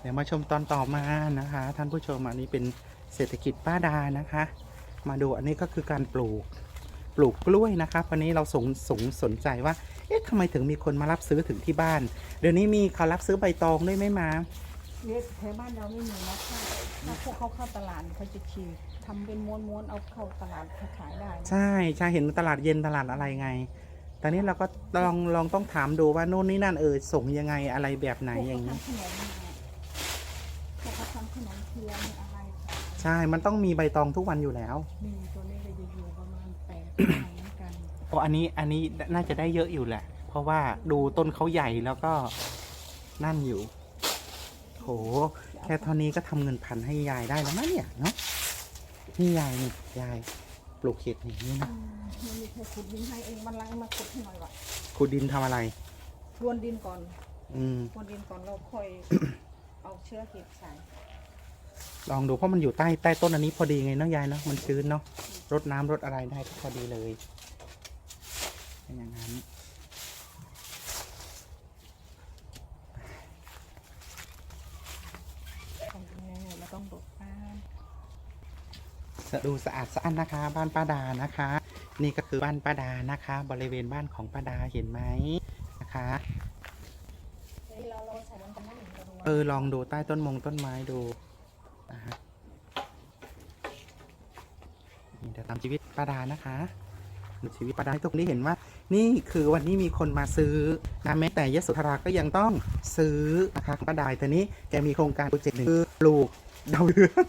เดี๋ยวมาชมตอนต่อมานะคะ ท่านผู้ชมอันนี้เป็นเศรษฐกิจป้าดานะคะ มาดูอันนี้ก็คือการปลูกปลูกกล้วยนะคะวันนี้เราสงสงสนใจว่า เอ๊ะทำไมถึงมีคนมารับซื้อถึงที่บ้าน เดี๋ยวนี้มีเขารับซื้อใบตองด้วยไหมมาเนี่ยแถวบ้านเราไม่มีนะถ้าถ้าพวกเขาเข้าตลาดเขาจะฉีกทำเป็นม้วนๆเอาเข้าตลาดขายได้นะใช่ใช่เห็นตลาดเย็นตลาดอะไรไงต อนนี้เราก็ลองลองต้องถามดูว่าโน่นนี่นั่นเออส่งยังไงอะไรแบบไหนพวกอย่างเขานี้ทำขนมมาพวกเขาทำขนมเทียมอะไรใช่ มันต้องมีใบตองทุกวันอยู่แล้วนี่ตัวนี้เลยจะอยู่ประมาณแปดเหมือนกันโอ้อันนี้อันนี้น่าจะได้เยอะอยู่แหละ เพราะว่าดูต้นเขาใหญ่แล้วก็นั่นอยู่โหแค่เท่านี้ก็ทำเงินพันให้ยายได้แล้วนะเนี่ยเนาะนี่ยายนี่ยาย ปลูกเห็ดอย่างนี้นะอืมมันมีแค่ขุดดินให้เองมันล้างมาขุดให้หน่อยว่ะขุดดินทำอะไรพรวนดินก่อนอืมพรวนดินก่อนเราค่อย เอาเชื้อเห็ดใส่ลองดูเพราะมันอยู่ใต้ใต้ต้นอันนี้พอดีไงเนาะยายเนาะมันชื้นเนาะรดน้ำรดอะไรได้ก็พอดีเลยเป็นอย่างนั้น ทำยังไงเราต้องดดบ้าน ดูสะอาดสะอ้านนะคะ บ้านป้าดานะคะ นี่ก็คือบ้านป้าดานะคะ บริเวณบ้านของป้าดาเห็นไหมนะคะเออลองดูใต้ต้นมงต้นไม้ดูนะฮะนี่เดี๋ยวตามชีวิตป้าดานะคะชีวิตป้าดาให้ทุกคนได้เห็นว่า นี่คือวันนี้มีคนมาซื้อนะแม้แต่ยศธราก็ยังต้องซื้อนะคะป้าดาแต่นี้แกมีโครงการโปรเจกต์หนึ่งคือปลูกดาวเรือง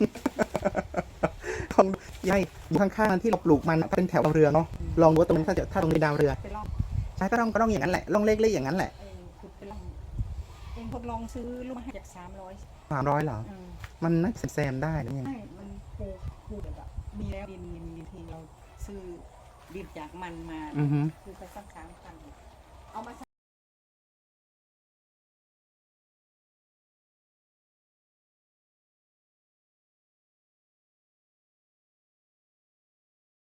ของยายอยู่ข้างๆที่เราปลูกมันก็เป็นแถวดาวเรืองเนาะลองดูว่าตรงนั้นถ้าจะถ้าตรงนี้ดาวเรือไปลองใช่ก็ต้องก็ต้องอย่างนั้นแหละลองเล็กๆอย่างนั้นแหละเองขุดไปลองเองทดลองซื้อลูกมาให้จากสามร้อยสามร้อยเหรอมันน่าจะแซมได้นะเนี่ยใช่มันปลูกปลูกแบบมีแล้วดินมีดินทีเราซื้อดินจากมันมาอือฮึ คือไปสักส